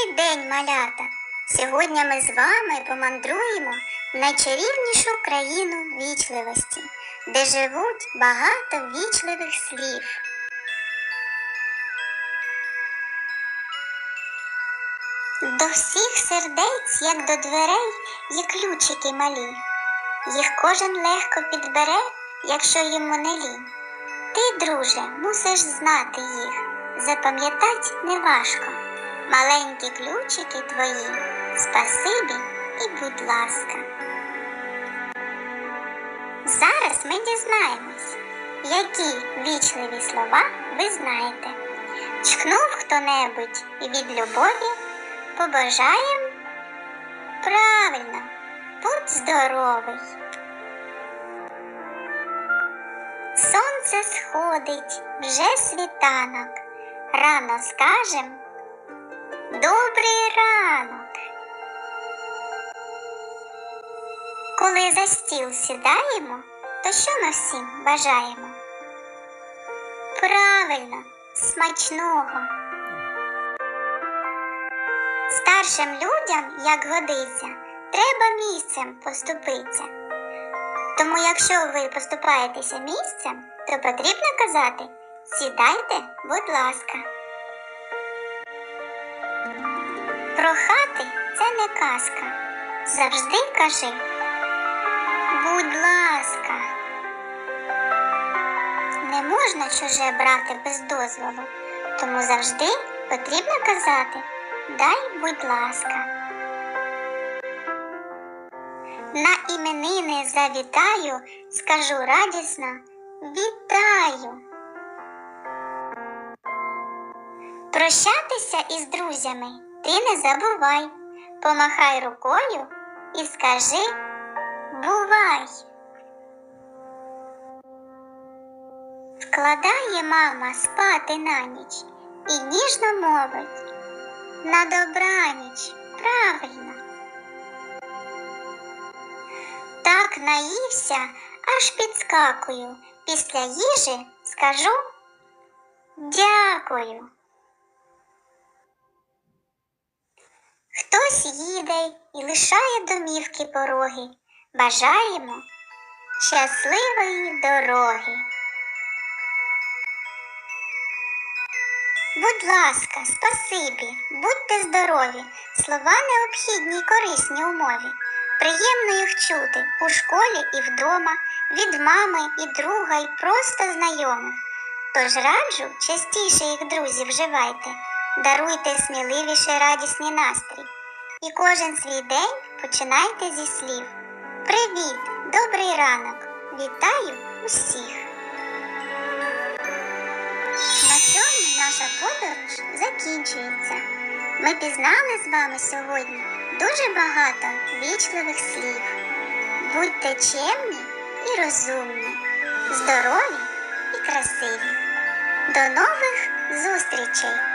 Добрий день, малята! Сьогодні ми з вами помандруємо в найчарівнішу країну вічливості, де живуть багато вічливих слів. До всіх сердець, як до дверей, є ключики малі. Їх кожен легко підбере, якщо йому не лінь. Ти, друже, мусиш знати їх, запам'ятать неважко. Маленькі ключики твої, спасибі і будь ласка. Зараз ми дізнаємось, які вічливі слова ви знаєте. Чкнув хто-небудь від любові, побажаєм правильно, будь здоровий. Сонце сходить, вже світанок, рано скажем Добрий ранок. Коли за стіл сідаємо, то що ми всім бажаємо? Правильно, смачного. Старшим людям, як годиться, треба місцем поступитися. Тому, якщо ви поступаєтеся місцем, то потрібно казати сідайте, будь ласка. Прохати це не казка. Завжди кажи. Будь ласка. Не можна чуже брати без дозволу, тому завжди потрібно казати Дай, будь ласка. На іменини завітаю, скажу радісно Вітаю. Прощатися із друзями ти не забувай. Помахай рукою і скажи Бувай. Вкладає мама спати на ніч і ніжно мовить на добраніч, правильно. Так наївся, аж підскакую. Після їжі скажу дякую. Хтось їде і лишає домівки пороги. Бажаємо щасливої дороги. Будь ласка, спасибі, будьте здорові, слова необхідні й корисні у мові. Приємно їх чути у школі і вдома, від мами і друга, і просто знайомих. Тож раджу, частіше їх друзі вживайте, даруйте сміливіше радісний настрій. І кожен свій день починайте зі слів. Привіт, добрий ранок! Вітаю усіх! На цьому наша подорож закінчується. Ми пізнали з вами сьогодні дуже багато вічливих слів. Будьте чемні і розумні, здорові і красиві. До нових зустрічей!